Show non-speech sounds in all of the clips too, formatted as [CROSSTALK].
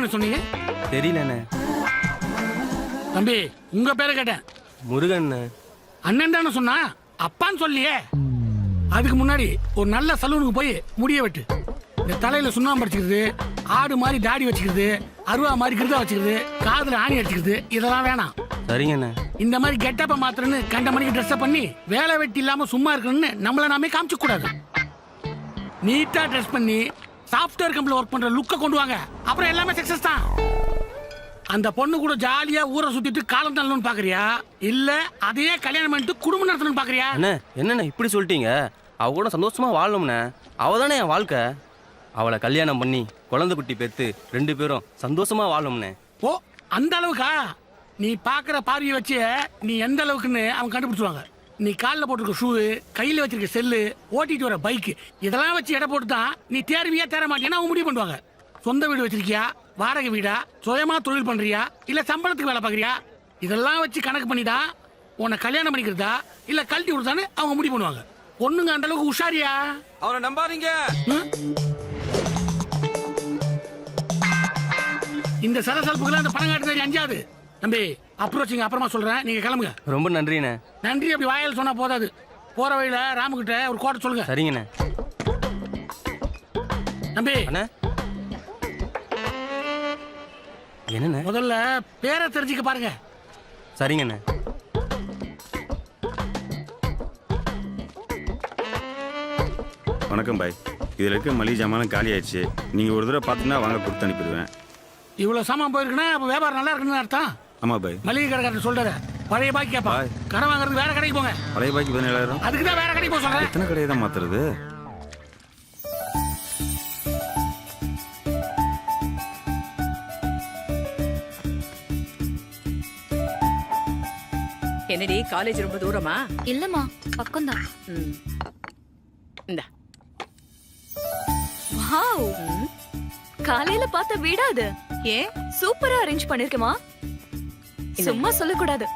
பேர் சொன்னீங்க? தெரியலண்ணே. தம்பி உங்க பேரை கேட்டேன். முருகண்ணே. அண்ணன் தானே சொன்னா? அப்பான்னு சொல்லியே. அதுக்கு முன்னாடி ஒரு நல்ல சலூனுக்கு போய் முடிய வெட்டு. இந்த தலையில சுண்ணாம்பு அடிச்சுக்கிறது ஆடு மாதிரி தாடி வச்சுக்கிறது அருவா மாதிரி கிருதா வச்சுக்கிறது காதுல ஆணி அடிச்சுக்கிறது இதெல்லாம் வேணாம். சரிங்கண்ணே. இந்த மாதிரி கெட்டப்ப மாத்திரன்னு கண்ட மணிக்கு ட்ரெஸ் பண்ணி வேலை வெட்டி இல்லாம சும்மா இருக்கணும்னு நம்மள நாமே காமிச்சு கூடாது. நீட்டா ட்ரெஸ் பண்ணி சாஃப்ட்வேர் கம்பெனில ஒர்க் பண்ற லுக்க கொண்டு வாங்க. அப்புறம் எல்லாமே சக்சஸ் தான். அந்த பொண்ணு கூட ஜாலியா ஊரை சுத்திட்டு காலம் தள்ளணும்னு பாக்குறியா? இல்ல அதையே கல்யாணம் பண்ணிட்டு குடும்பம் நடத்தணும்னு பாக்குறியா? அண்ணே என்னண்ணே இப்படி சொல்லிட்டீங்க? அவ கூட சந்தோஷமா வாழணும்ண்ணே. அவ தானே என் வாழ்க்கை. அவளை கல்யாணம் பண்ணி குழந்தை குட்டி பெத்து ரெண்டு பேரும் சந்தோஷமா வாழணும்ண்ணே. ஓ அந்த அளவுக்கா? நீ பாக்குற பார்வையை வச்சு நீ எந்த அளவுக்குன்னு அவங்க கண்டுபிடிச்சுவாங்க நீ காலில் போட்டிருக்க ஷூ கையில் வச்சிருக்க செல்லு ஓட்டிட்டு வர பைக் இதெல்லாம் வச்சு எடை போட்டு தான் நீ தேர்வியா தேர மாட்டேன்னா அவங்க முடிவு பண்ணுவாங்க? சொந்த வீடு வச்சிருக்கியா? வாடகை வீடா? சுயமா தொழில் பண்றியா? இல்ல சம்பளத்துக்கு வேலை பார்க்கறியா? இதெல்லாம் வச்சு கணக்கு பண்ணி தான் உன்னை கல்யாணம் பண்ணிக்கிறதா? இல்ல கழட்டி விடுதான்னு அவங்க முடிவு பண்ணுவாங்க. பொண்ணுங்க அந்த அளவுக்கு உஷாரியா? அவனை நம்பாதீங்க? இந்த சலசலப்புக்கெல்லாம் அந்த பணம் காட்டுறது அஞ்சாது. தம்பி அப்ரோச்சிங்க அப்புறமா சொல்றேன். நீங்க கிளம்புங்க. ரொம்ப நன்றிண்ணே. நன்றி அப்படி வாயால் சொன்னா போதாது. போற வழியில ராமுகிட்ட ஒரு கோட்டை சொல்லுங்க. சரிங்கண்ணே. தம்பி. அண்ணே. என்னண்ணே? முதல்ல பேரை தெரிஞ்சுக்க பாருங்க. சரிங்கண்ணே. வணக்கம் பாய். இதில் இருக்க மளிகை ஜாமான் காலி ஆயிடுச்சு நீங்கள் ஒரு தடவை பார்த்தீங்கன்னா வாங்க கொடுத்து அனுப்பிடுவேன். இவ்வளவு சாமான் போயிருக்குன்னா அப்ப வியாபாரம் நல்லா இருக்குன்னு அர்த்தம். ஆமாம் பாய். மளிகை கடைக்காரர் சொல்றாரு. பழைய பாக்கி கேப்பா. பாய். கடை வாங்குறது வேற கடைக்கு போங்க. பழைய பாக்கி பதினேழாயிரம்? அதுக்கு தான் வேற கடைக்கு போக சொல்றேன். எத்தனை கடையை தான் மாத்துறது? என்னடி காலேஜ் ரொம்ப தூரமா? இல்லம்மா பக்கம்தான். ம். இந்தா. வாவ். காலையில பார்த்த வீடா அது? ஏன்? சூப்பரா அரேஞ்ச் பண்ணிருக்கமா சும்மா சொல்லக்கூடாது.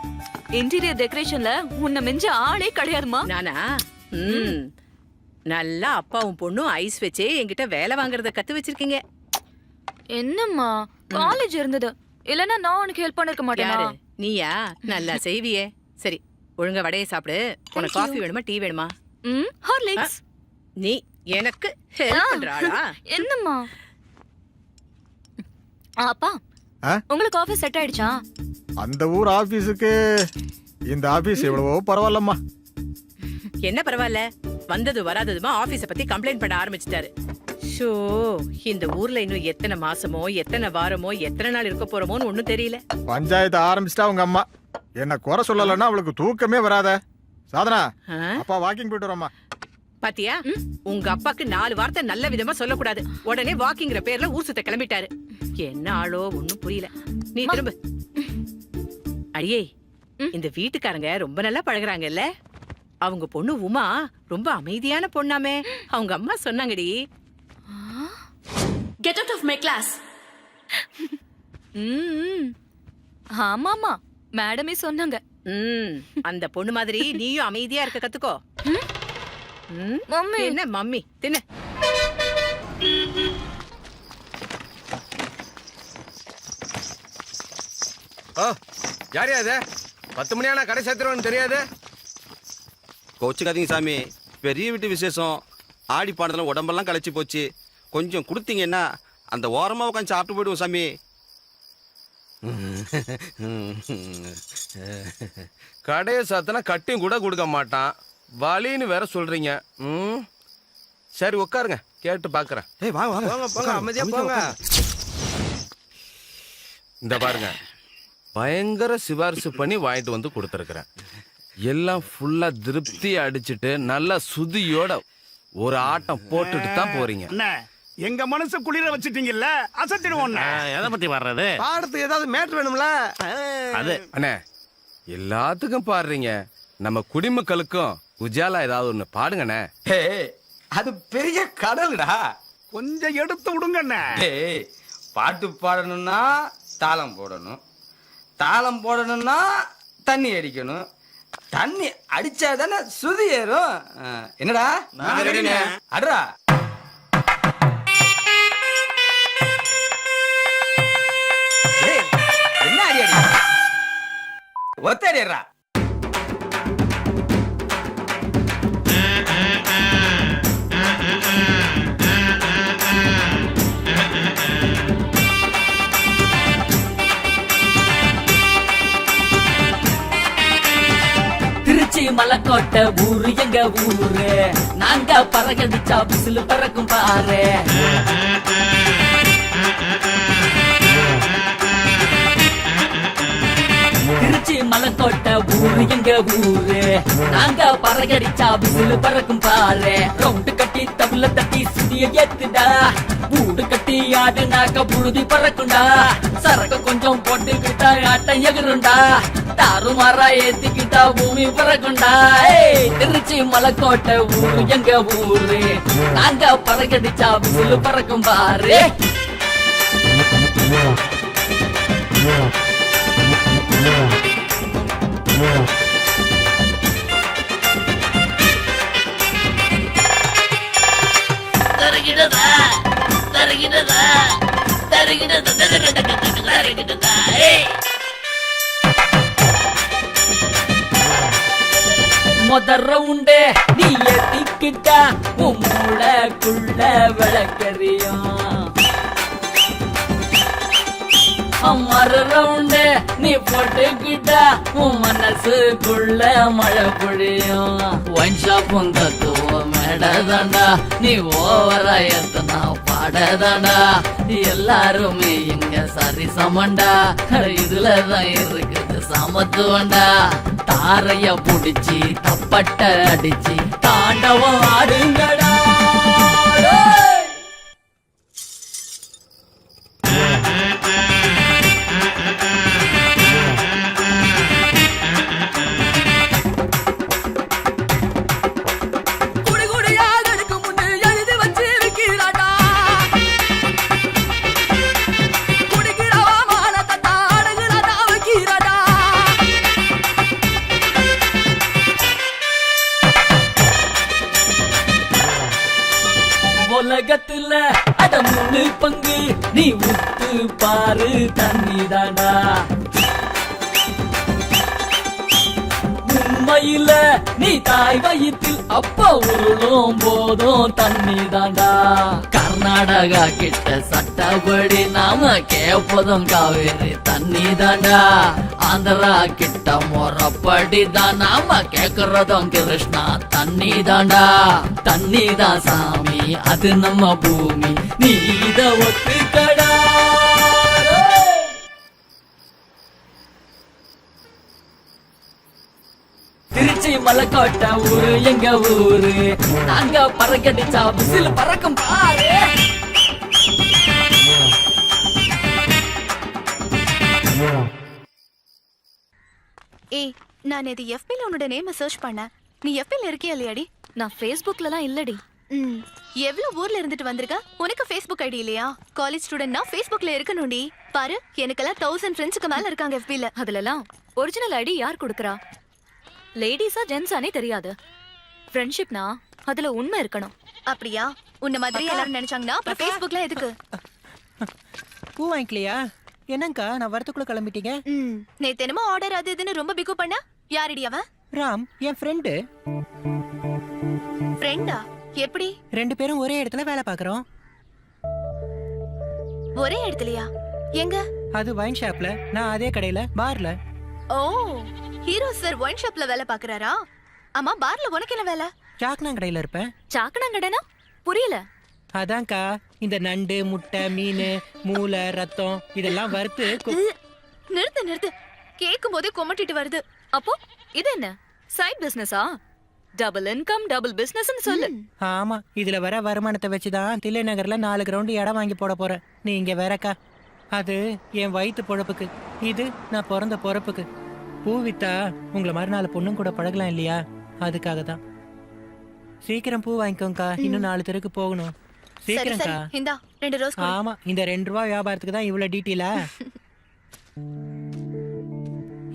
இன்டீரியர் டெக்கரேஷன்ல உன்னை மிஞ்ச ஆளே கிடையாதுமா? நானா? ம். நல்லா அப்பாவும் பொண்ணும் ஐஸ் வச்சே என்கிட்ட வேலை வாங்குறத கத்து வச்சிருக்கீங்க. என்னம்மா? காலேஜ் இருந்தது. இல்லனா நான் உனக்கு ஹெல்ப் பண்ணிருக்க மாட்டேனா? நீயா? நல்லா செய்வியே. சரி ஒழுங்கா வடையை சாப்பிடு. உனக்கு. காஃபி வேணுமா? டீ வேணுமா? ம் ஹார்லிக்ஸ் நீ எனக்கு ஹெல்ப் பண்றாளா என்னம்மா? அப்பா ஆ? உங்களுக்கு ஆபீஸ் செட் ஆயிடுச்சா? அந்த ஊர் ஆபீஸுக்கு இந்த ஆபீஸ் எவ்வளவோ பரவாயில்லம்மா. என்ன பரவாயில்ல? வந்தது வராததுமா ஆபீஸ பத்தி கம்ப்ளைண்ட் பண்ண ஆரம்பிச்சிட்டாரு. ஷோ இந்த ஊர்ல இன்னும் எத்தனை மாசமோ எத்தனை வாரமோ எத்தனை நாள் இருக்க போறோமோன்னு ஒண்ணும் தெரியல. பஞ்சாயத்து ஆரம்பிச்சிட்டா உங்க அம்மா. என்ன குறை சொல்லலைன்னா அவளுக்கு தூக்கமே வராத. சாதனா? அப்பா வாக்கிங் போயிட்டு வரோம்மா. பாத்தியா? உங்க அப்பாக்கு நாலு வார்த்தை நல்ல விதமா சொல்லக்கூடாது. உடனே வாக்கிங்கிற பேர்ல ஊர் சுத்த கிளம்பிட்டாரு. என்ன ஆளோ ஒண்ணும் புரியல. நீ திரும்ப. அடியே இந்த வீட்டுக்காரங்க ரொம்ப நல்லா பழகுறாங்கல்ல? அவங்க பொண்ணு உமா ரொம்ப அமைதியான பொண்ணாமே. அவங்க அம்மா சொன்னாங்கடி. Get out of my class. ம் ஆமாமா மேடமே சொன்னாங்க. ம் அந்த பொண்ணு மாதிரி நீயும் அமைதியா இருக்க கத்துக்கோ. ம், மம்மி. என்ன மம்மி தின்னு. ஓ யார் இது பத்து மணி ஆனா கடை சேர்த்துருவோன்னு தெரியாது? கோச்சுக்காதீங்க சாமி. பெரிய வீட்டு விசேஷம். ஆடி பாடத்துல உடம்பெல்லாம் களைச்சி போச்சு. கொஞ்சம் கொடுத்தீங்கன்னா அந்த ஓரமா உட்காந்து சாப்பிட்டு போயிடுவோம் சாமி. கடையை சாத்தினா கட்டியும் கூட கொடுக்க மாட்டான். வலின்னு வேற சொல்றீங்க. ம்? சரி உட்காருங்க. கேட்டு பாக்குறேன். ஏய் வாங்க வாங்க. போங்க போங்க அமைதியா போங்க. இந்த பாருங்க. பயங்கர சிபாரிசு பண்ணி வாங்கிட்டு வந்து கொடுத்துருக்குறேன். எல்லாம் ஃபுல்லா திருப்தி அடிச்சிட்டு நல்லா சுதியோட ஒரு ஆட்டம் போட்டுட்டு தான் போறீங்க. அண்ணா எங்க மனசு குளிர வச்சிட்டீங்கல்ல? அசத்திடுவோம் எதை பத்தி வர்றது பாடத்துக்கு ஏதாவது மேட்ரு வேணும்ல? அது. அண்ணே எல்லாத்துக்கும் பாடுறீங்க. நம்ம குடிமக்களுக்கும் உஜாலா ஏதாவது ஒண்ணு பாடுங்கண்ணே. அது பெரிய கடல்டா. கொஞ்சம் எடுத்து விடுங்க அண்ணா டேய் பாட்டு பாடணும்னா தாளம் போடணும். தாளம் போடணும்னா தண்ணி அடிக்கணும். தண்ணி அடிச்சா தானே சுதி ஏறும். என்னடா? அடரா என்ன அடி அடி ஒத்த அடிடுறா கோட்டை ஊரு எங்க ஊரு? நாங்க பறகடிச்சா பிசிலு பறக்கும் பாரு. மலைக்கோட்டை ஊரு எங்க ஊரு? நாங்க பறகடிச்சா பிசிலு பறக்கும் பாரு ரவுண்டு கட்டி தவில தட்டி சுதிய ஏத்துடா. கூடு கட்டி ஆடுனாக்க புழுதி பறக்குண்டா சரக்கு கொஞ்சம் போட்டுக்கிட்டா ஆட்டம் எகுருண்டா தாறுமாறா ஏத்திக்கிட்டா பூமி பறக்குண்டா திருச்சி மலக்கோட்டை ஊரு எங்க ஊரு? நாங்க பறகடிச்சா பிசிலு பறக்கும் பாரு Yeah. தருகிடதா தருகிடதா தருகிடதா ஏய்! முத ரவுண்டு நீ எத்திக்கிட்டா உன் மூளைக்குள்ள விளக்கறியும். மறு ரவுண்டு நீ போட்டுக்கிட்டா உன் மனசுக்குள்ள மழை பொழியும். ஒன் ஷாப்பும் தத்துவம் மேடதாண்டா. நீ ஓவரா எத்தனா பாடதாண்டா. எல்லாருமே இங்க சரி சமண்டா. இதுலதான் இருக்குது சமத்துவண்டா. தாரைய புடிச்சு தப்பட்ட அடிச்சு தாண்டவம் ஆடுங்கடா. பங்கு நீ உத்து பாரு தண்ணி தாண்டா. உண்மையில நீ தாய் வயிற்றில் அப்ப உருளும் போதும் தண்ணி தாண்டா. கர்நாடகா கிட்ட சட்டப்படி நாம கேப்பதும் காவேரி தண்ணி தாண்டா. ஆந்திரா கிட்ட முறப்படி தான் நாம கேக்குறதும் கிருஷ்ணா தண்ணி தாண்டா. தண்ணி தான் சாமி அது நம்ம பூமி. நீ இத ஒத்துக்கடா டேய். திருச்சி மலைக்கோட்டை ஊரு எங்க ஊரு? நாங்க பறக்கடிச்சா பிசில் பறக்கும் பாரு. ஏய் நான் இது எஃபில உன்னோட நேம சர்ச் பண்ணேன். நீ எஃபில இருக்கியா இல்லையாடி? நான் ஃபேஸ்புக்லலாம் இல்லடி. ம் எவ்வளவு ஊர்ல இருந்துட்டு வந்திருக்க? உனக்கு ஃபேஸ்புக் ஐடி இல்லையா? காலேஜ் ஸ்டூடெண்ட்னா ஃபேஸ்புக்ல இருக்கணும்டி. பாரு எனக்கெல்லாம் தௌசண்ட் ஃப்ரெண்ட்ஸுக்கு மேல இருக்காங்க எஃபில அதுலலாம் ஒரிஜினல் ஐடி யார் கொடுக்கறா? லேடிஸா ஜென்ஸானே தெரியாது. ஃப்ரெண்ட்ஷிப்னா அதுல உண்மை இருக்கணும். அப்படியா? உன்ன மாதிரி எல்லாரும் நினைச்சாங்கன்னா அப்புறம் ஃபேஸ்புக்ல எதுக்கு? பூ வாங்கிக்கலையா? என்னங்கக்கா நான் வரத்துக்குள்ள கிளம்பிட்டீங்க? ம் நேத்து என்னமோ ஆர்டர் அது இதுன்னு ரொம்ப பிகு பண்ண? யாரடி அவன்? ராம் என் ஃப்ரெண்டு ஃப்ரெண்டா எப்படி? ரெண்டு பேரும் ஒரே இடத்துல வேலை பார்க்கறோம். ஒரே இடத்துலயா? எங்க? அது வைன் ஷாப்ல நான் அதே கடையில பார்ல ஓ ஹீரோ சார் ஒயின் ஷாப்ல வேலை பாக்குறாரா ஆமா பார்ல உனக்கு என்ன வேலை? சாக்னா கடையில இருப்பேன். சாக்கனாங்கடனா புரியல. அதான்க்கா இந்த நண்டு முட்டை மீன் மூளை ரத்தம் இதெல்லாம் வறுத்து கு- நிறுத்து நிறுத்து. கேட்கும் போதே கொமட்டிட்டு வருது. அப்போ இது என்ன? சைட் பிசினஸா டபுள் இன்கம் டபுள் பிசினஸ்னு சொல்லு. ஆமா இதுல வர வருமானத்தை வச்சுதான் தில்லை நகர்ல நாலு கிரவுண்ட் இடம் வாங்கி போட போறேன். நீ இங்க வேறக்கா. அது என் வயிற்று பொழப்புக்கு. இது நான் பிறந்த பொறப்புக்கு. பூ வித்தா உங்களை நாலு பொண்ணும் கூட பழகலாம் இல்லையா? அதுக்காக தான். சீக்கிரம் பூ வாங்கிக்கோங்கக்கா. இன்னும் நாலு தெருக்கு போகணும். சீக்கிரம்க்கா. இந்தா ரெண்டு ரோஸ் கொடு. ஆமா இந்த ரெண்டு ரூபா வியாபாரத்துக்கு தான் இவ்வளவு டீட்டெயிலா? [LAUGHS]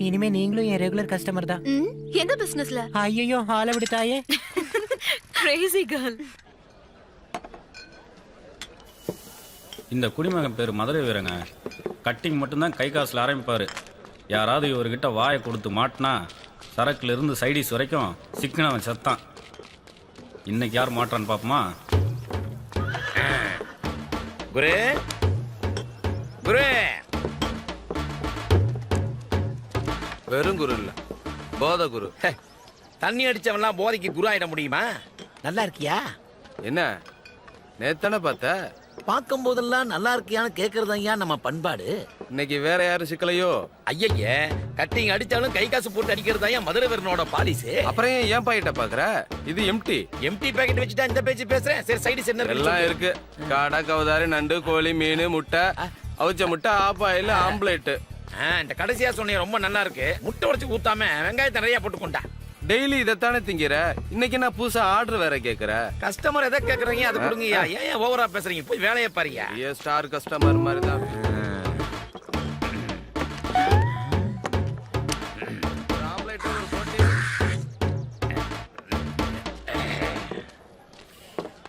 இனிமே நீங்களும் என் ரெகுலர் கஸ்டமர் தான். எந்த பிசினஸ்ல ஐயோ ஆளை விடுத்தாயே கிரேசி கேர்ள் இந்த குடிமகன் பேர் மதுரை வீரங்க. கட்டிங் மட்டும்தான் கை காசில் ஆரம்பிப்பார். யாராவது இவர்கிட்ட வாயை கொடுத்து மாட்டினா சரக்குல இருந்து சைடிஸ் வரைக்கும் சிக்கினவன் செத்தான். இன்னைக்கு யார் மாட்டான்னு பாப்போமா? குரு? குரு? வெறும் குரு இல்ல. போத குரு. தண்ணி அடிச்சவன்லாம் போதைக்கு குரு ஆயிட முடியுமா? நல்லா இருக்கியா? என்ன? நேத்தானே பார்த்த? பார்க்கும் போதெல்லாம் நல்லா இருக்கியான்னு கேக்குறது ஐயா நம்ம பண்பாடு? இன்னைக்கு வேற யாரும் சிக்கலையோ? ஐயய்ய கட்டிங் அடிச்சாலும் கை காசு போட்டு அடிக்கிறது ஐயா மதுரை வீரனோட பாலிசு அப்புறம் ஏன் ஏன் பாயிட்ட பாக்குற? இது எம்டி எம்டி பேக்கெட் வச்சுட்டா இந்த பேச்சு பேசுறேன். சரி சைடு என்ன எல்லாம் இருக்கு. காடை கவுதாரி நண்டு கோழி மீன் முட்டை. அவிச்ச முட்டை ஆப்பாயில் ஆம்லேட்டு இந்த கடைசியா சொன்னீங்க ரொம்ப நல்லா இருக்கு. முட்டை உடைச்சு ஊத்தாம வெங்காயத்தை நிறைய போட்டு கொண்டா. டெய்லி இதைத்தானே திங்கிற? இன்னைக்கு நான் புதுசா ஆர்டர் வேற கேக்குற? கஸ்டமர் எதை கேக்குறீங்க? அது கொடுங்கய்யா. ஏன் ஓவரா பேசுறீங்க? போய் வேலையை பாருங்க ஸ்டார் கஸ்டமர் மாதிரி தான்